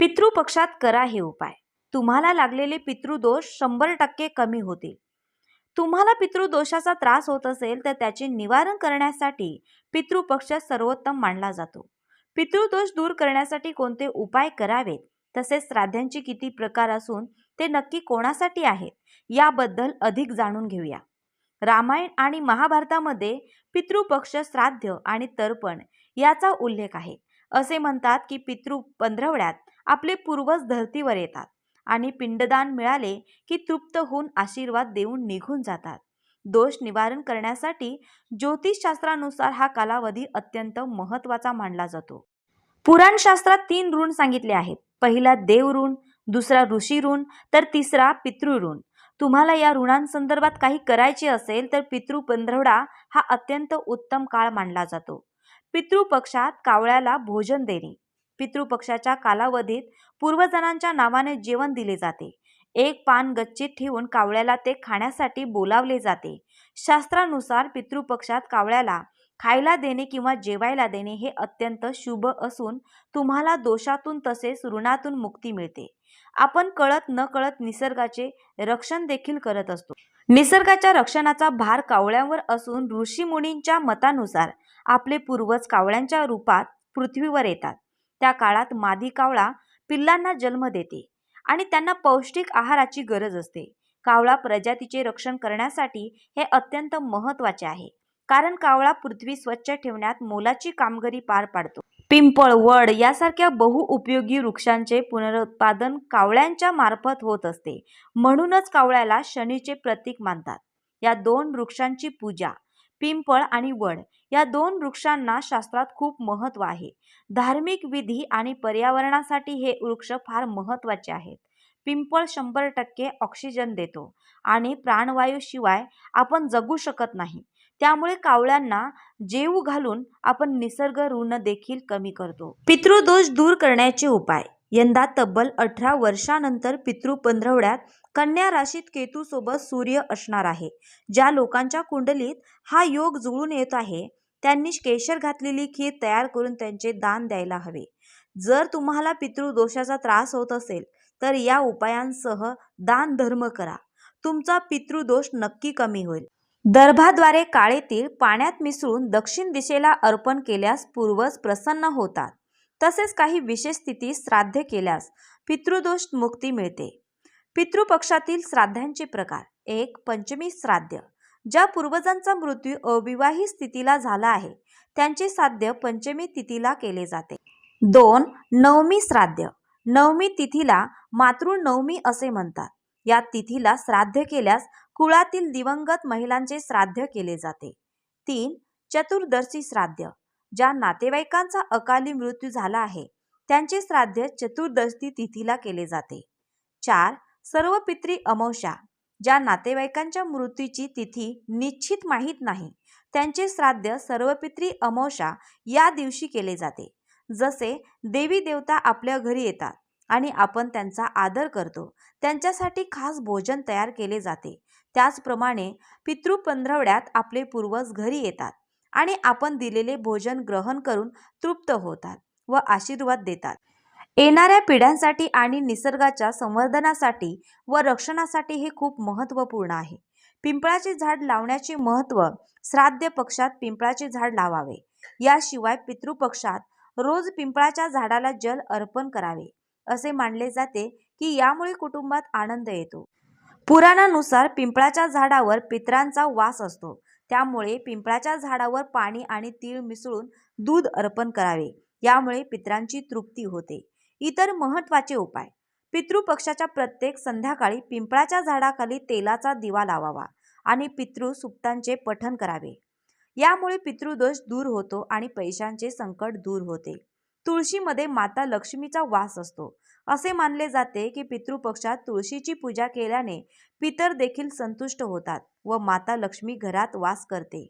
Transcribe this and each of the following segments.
पितृपक्षात करा हे उपाय. तुम्हाला लागलेले पितृदोष शंभर टक्के कमी होतील. तुम्हाला पितृदोषाचा त्रास होत असेल तर त्याचे निवारण करण्यासाठी पितृपक्ष सर्वोत्तम मानला जातो. पितृदोष दूर करण्यासाठी कोणते उपाय करावेत? तसेच श्राद्धांचे किती प्रकार असून ते नक्की कोणासाठी आहेत? याबद्दल अधिक जाणून घेऊया. रामायण आणि महाभारतामध्ये पितृपक्ष श्राद्ध आणि तर्पण याचा उल्लेख आहे. असे म्हणतात की पितृ पंधरवड्यात आपले पूर्वज धर्तीवर येतात आणि पिंडदान मिळाले की तृप्त होऊन आशीर्वाद देऊन निघून जातात. दोष निवारण करण्यासाठी ज्योतिषशास्त्रानुसार हा कालावधी अत्यंत महत्त्वाचा मानला जातो. पुराणशास्त्रात तीन ऋण सांगितले आहेत. पहिला देव ऋण दुसरा ऋषी ऋण तर तिसरा पितृ ऋण. तुम्हाला या ऋणांसंदर्भात काही करायचे असेल तर पितृ पंधरवडा हा अत्यंत उत्तम काळ मानला जातो. पितृपक्षात कावळ्याला भोजन देणे. पितृपक्षाच्या कालावधीत पूर्वजनांच्या नावाने जेवण दिले जाते. एक पान गच्चीत ठेवून कावळ्याला ते खाण्यासाठी बोलावले जाते. शास्त्रानुसार पितृपक्षात कावळ्याला खायला देणे किंवा जेवायला देणे हे अत्यंत शुभ असून तुम्हाला दोषातून तसेच ऋणातून मुक्ती मिळते. आपण कळत न कळत निसर्गाचे रक्षण देखील करत असतो. निसर्गाच्या रक्षणाचा भार कावळ्यांवर असून ऋषी मुनींच्या मतानुसार आपले पूर्वज कावळ्यांच्या रूपात पृथ्वीवर येतात. त्या काळात मादी कावळा पिल्लांना जन्म देते आणि त्यांना पौष्टिक आहाराची गरज असते. कावळा प्रजातीचे रक्षण करण्यासाठी हे अत्यंत महत्त्वाचे आहे. कारण कावळा पृथ्वी स्वच्छ ठेवण्यात मोलाची कामगिरी पार पाडतो. पिंपळ वड यासारख्या बहुउपयोगी वृक्षांचे पुनरुत्पादन कावळ्यांच्या मार्फत होत असते. म्हणूनच कावळ्याला शनीचे प्रतीक मानतात. या दोन वृक्षांची पूजा पिंपळ आणि वड या दोन वृक्षांना शास्त्रात खूप महत्त्व आहे. धार्मिक विधी आणि पर्यावरणासाठी हे वृक्ष फार महत्त्वाचे आहेत. पिंपळ शंभर टक्के ऑक्सिजन देतो आणि प्राणवायूशिवाय आपण जगू शकत नाही. त्यामुळे कावळ्यांना जेऊ घालून आपण निसर्ग ऋण देखील कमी करतो. पितृदोष दूर करण्याचे उपाय. यंदा तब्बल अठरा वर्षानंतर पितृ पंधरवड्यात कन्या राशीत केतूसोबत सूर्य असणार आहे. ज्या लोकांच्या कुंडलीत हा योग जुळून येत आहे त्यांनी केशर घातलेली खीर तयार करून त्यांचे दान द्यायला हवे. जर तुम्हाला पितृदोषाचा त्रास होत असेल तर या उपायांसह दान धर्म करा. तुमचा पितृदोष नक्की कमी होईल. दर्भाद्वारे काळे तीळ पाण्यात मिसळून दक्षिण दिशेला अर्पण केल्यास पूर्वज प्रसन्न होतात. तसेच काही विशेष स्थितीत श्राद्ध केल्यास पितृदोष मुक्ती मिळते. पितृपक्षातील श्राद्धांचे प्रकार. एक पंचमी श्राद्ध. ज्या पूर्वजांचा मृत्यू अविवाहित स्थितीला झाला आहे त्यांचे श्राद्ध पंचमी तिथीला केले जाते. दोन नवमी श्राद्ध. नवमी तिथीला मातृनवमी असे म्हणतात. या तिथीला श्राद्ध केल्यास कुळातील दिवंगत महिलांचे श्राद्ध केले जाते. तीन चतुर्दशी श्राद्ध. ज्या नातेवाईकांचा अकाली मृत्यू झाला आहे त्यांचे श्राद्ध चतुर्दशी तिथीला केले जाते. चार सर्व पित्री अमावस्या ज्या नातेवाईकांच्या मृत्यूची तिथी निश्चित माहीत नाही त्यांचे श्राद्ध सर्वपित्री अमावस्या या दिवशी केले जाते. जसे देवी देवता आपल्या घरी येतात आणि आपण त्यांचा आदर करतो त्यांच्यासाठी खास भोजन तयार केले जाते. त्याचप्रमाणे पितृ पंधरवड्यात आपले पूर्वज घरी येतात. आणि आपण दिलेले भोजन ग्रहण करून तृप्त होतात व आशीर्वाद देतात. येणाऱ्या पिढ्यांसाठी आणि निसर्गाच्या संवर्धनासाठी व रक्षणासाठी हे खूप महत्त्वपूर्ण आहे. पिंपळाचे झाड लावण्याचे महत्त्व श्राद्ध पक्षात पिंपळाचे झाड लावावे. याशिवाय पितृपक्षात रोज पिंपळाच्या झाडाला जल अर्पण करावे असे मानले जाते की यामुळे कुटुंबात आनंद येतो. पुराणानुसार पिंपळाच्या झाडावर पितरांचा वास असतो. त्यामुळे पिंपळाच्या झाडावर पाणी आणि तीळ मिसळून दूध अर्पण करावे. यामुळे पितरांची तृप्ती होते. इतर महत्त्वाचे उपाय. पितृपक्षाच्या प्रत्येक संध्याकाळी पिंपळाच्या झाडाखाली तेलाचा दिवा लावावा आणि पितृ सुक्तांचे पठण करावे. यामुळे पितृदोष दूर होतो आणि पैशांचे संकट दूर होते. तुळशीमध्ये माता लक्ष्मीचा वास असतो. असे मानले जाते की पितृपक्षात तुळशीची पूजा केल्याने पितर देखील संतुष्ट होतात व माता लक्ष्मी घरात वास करते.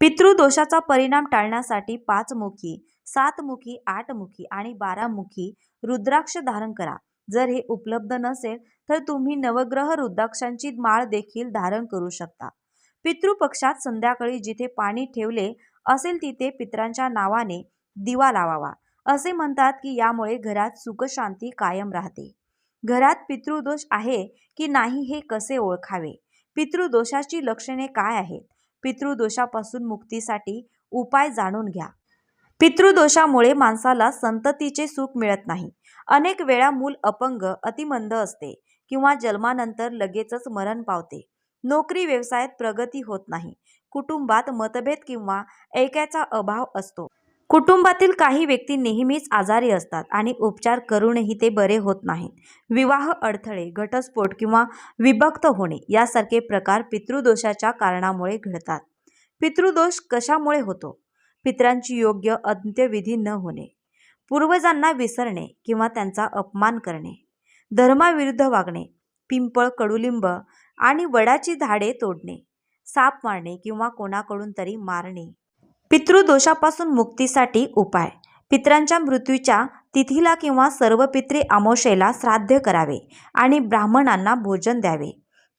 पितृदोषाचा परिणाम टाळण्यासाठी पाचमुखी सातमुखी आठमुखी आणि बारामुखी रुद्राक्ष धारण करा. जर हे उपलब्ध नसेल तर तुम्ही नवग्रह रुद्राक्षांची माळ देखील धारण करू शकता. पितृपक्षात संध्याकाळी जिथे पाणी ठेवले असेल तिथे पितरांच्या नावाने दिवा लावावा. असे म्हणतात की यामुळे घरात सुखशांती कायम राहते. घरात पितृदोष आहे की नाही हे कसे ओळखावे? पितृदोषाची लक्षणे काय आहेत? पितृदोषापासून मुक्तीसाठी उपाय जाणून घ्या. पितृदोषामुळे माणसाला संततीचे सुख मिळत नाही. अनेक वेळा मूल अपंग अतिमंद असते किंवा जन्मानंतर लगेचच मरण पावते. नोकरी व्यवसायात प्रगती होत नाही. कुटुंबात मतभेद किंवा ऐक्याचा अभाव असतो. कुटुंबातील काही व्यक्ती नेहमीच आजारी असतात आणि उपचार करूनही ते बरे होत नाहीत. विवाह अडथळे घटस्फोट किंवा विभक्त होणे यासारखे प्रकार पितृदोषाच्या कारणामुळे घडतात. पितृदोष कशामुळे होतो? पितरांची योग्य अंत्यविधी न होणे पूर्वजांना विसरणे किंवा त्यांचा अपमान करणे धर्माविरुद्ध वागणे पिंपळ कडुलिंब आणि वडाची झाडे तोडणे साप मारणे किंवा कोणाकडून तरी मारणे पितृदोषापासून मुक्तीसाठी उपाय. पितरांच्या मृत्यूच्या तिथीला किंवा सर्व पित्री अमावशेला श्राद्ध करावे आणि ब्राह्मणांना भोजन द्यावे.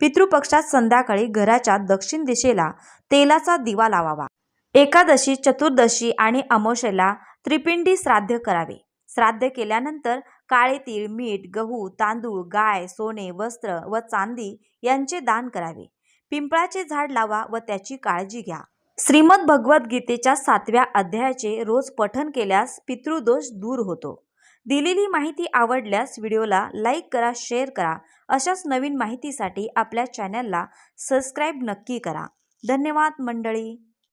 पितृपक्षात संध्याकाळी घराच्या दक्षिण दिशेला तेलाचा दिवा लावावा. एकादशी चतुर्दशी आणि अमावशेला त्रिपिंडी श्राद्ध करावे. श्राद्ध केल्यानंतर काळे तीळ मीठ गहू तांदूळ गाय सोने वस्त्र व चांदी यांचे दान करावे. पिंपळाचे झाड लावा व त्याची काळजी घ्या. श्रीमद भगवद्गीतेच्या सातव्या अध्यायाचे रोज पठन केल्यास पितृदोष दूर होतो. दिलेली माहिती आवडल्यास व्हिडिओला लाईक करा शेअर करा. अशाच नवीन माहितीसाठी आपल्या चॅनलला सबस्क्राईब नक्की करा. धन्यवाद मंडळी.